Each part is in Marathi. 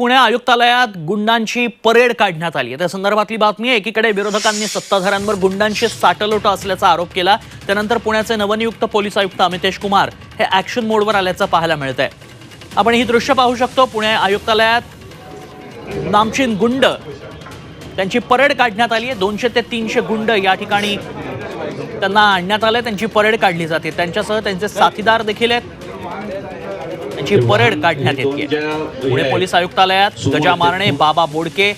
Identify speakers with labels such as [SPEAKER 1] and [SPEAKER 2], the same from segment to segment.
[SPEAKER 1] पुणे आयुक्तालयात गुंडांची परेड काढण्यात आली आहे. त्या संदर्भातली बातमी आहे एकीकडे विरोधकांनी सत्ताधाऱ्यांवर गुंडांशी साटलोट असल्याचा आरोप केला त्यानंतर पुण्याचे नवनियुक्त पोलीस आयुक्त अमितेश कुमार हे ऍक्शन मोडवर आल्याचं पाहायला मिळत आहे आपण ही दृश्य पाहू शकतो पुणे आयुक्तालयात नामचीन गुंड त्यांची परेड काढण्यात आली आहे. दोनशे ते तीनशे गुंड या ठिकाणी त्यांना आणण्यात आलं त्यांची परेड काढली जाते. त्यांच्यासह त्यांचे साथीदार देखील आहेत. यांची परेड काढण्यात येते पुणे पोलीस आयुक्तालयात गजा मारणे बाबा बोडके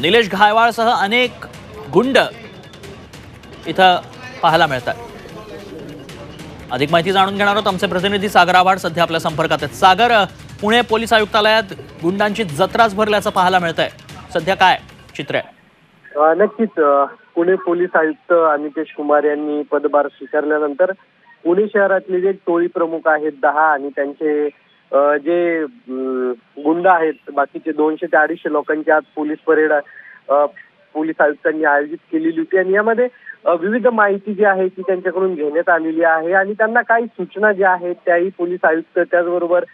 [SPEAKER 1] निलेश घायवाळसह अनेक गुंड इथं पाहायला मिळतात. अधिक माहिती जाणून घेणार आहोत आमचे प्रतिनिधी सागर आव्हाड सध्या आपल्या संपर्कात आहेत. सागर पुणे पोलीस आयुक्तालयात गुंडांची जत्राच भरल्याचं पाहायला मिळत आहे सध्या काय चित्र आहे?
[SPEAKER 2] नक्कीच पुणे पोलीस आयुक्त अमितेश कुमार यांनी पदभार स्वीकारल्यानंतर पुणे शहरातले जे टोळी प्रमुख आहेत दहा आणि त्यांचे जे गुंड आहेत बाकीचे दोनशे ते अडीचशे लोकांची आज पोलीस परेड पोलीस आयुक्तांनी आयोजित केलेली होती. आणि यामध्ये विविध माहिती जी आहे ती त्यांच्याकडून घेण्यात आलेली आहे. आणि त्यांना काही सूचना ज्या आहेत त्याही पोलीस आयुक्त त्याचबरोबर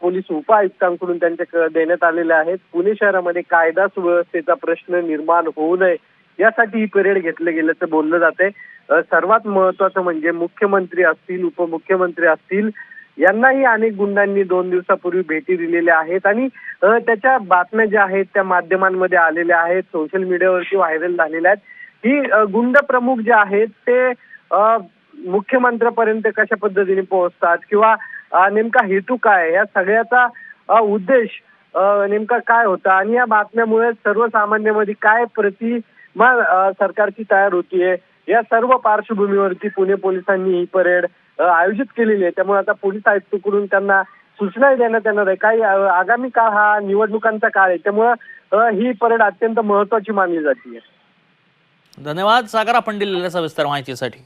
[SPEAKER 2] पोलीस उपआयुक्तांकडून त्यांच्याकडे देण्यात आलेल्या आहेत. पुणे शहरामध्ये कायदा सुव्यवस्थेचा प्रश्न निर्माण होऊ नये यासाठी ही परेड घेतलं गेल्याचं बोललं जाते सर्वात महत्वाचं म्हणजे मुख्यमंत्री असतील उपमुख्यमंत्री असतील यांनाही अनेक गुंडांनी दोन दिवसापूर्वी भेटी दिलेल्या आहेत आणि त्याच्या बातम्या ज्या आहेत त्या माध्यमांमध्ये आलेल्या आहेत सोशल मीडियावरती व्हायरल झालेल्या आहेत. ही गुंड प्रमुख जे आहेत ते मुख्यमंत्र्यापर्यंत कशा पद्धतीने पोहोचतात किंवा नेमका हेतू काय या सगळ्याचा उद्देश नेमका काय होता? आणि या बातम्यामुळे सर्वसामान्यामध्ये काय प्रतिमा सरकारची तयार होतीये? या सर्व पार्श्वभूमीवरती पुणे पोलिसांनी ही परेड आयोजित केलेली आहे. त्यामुळे आता पोलीस आयुक्तकडून त्यांना सूचनाही देण्यात येणार आहे. काही आगामी काळ हा निवडणुकांचा काळ आहे. त्यामुळं ही परेड अत्यंत महत्वाची मानली जाते.
[SPEAKER 1] धन्यवाद सागर आपण दिलेल्या सविस्तर माहितीसाठी.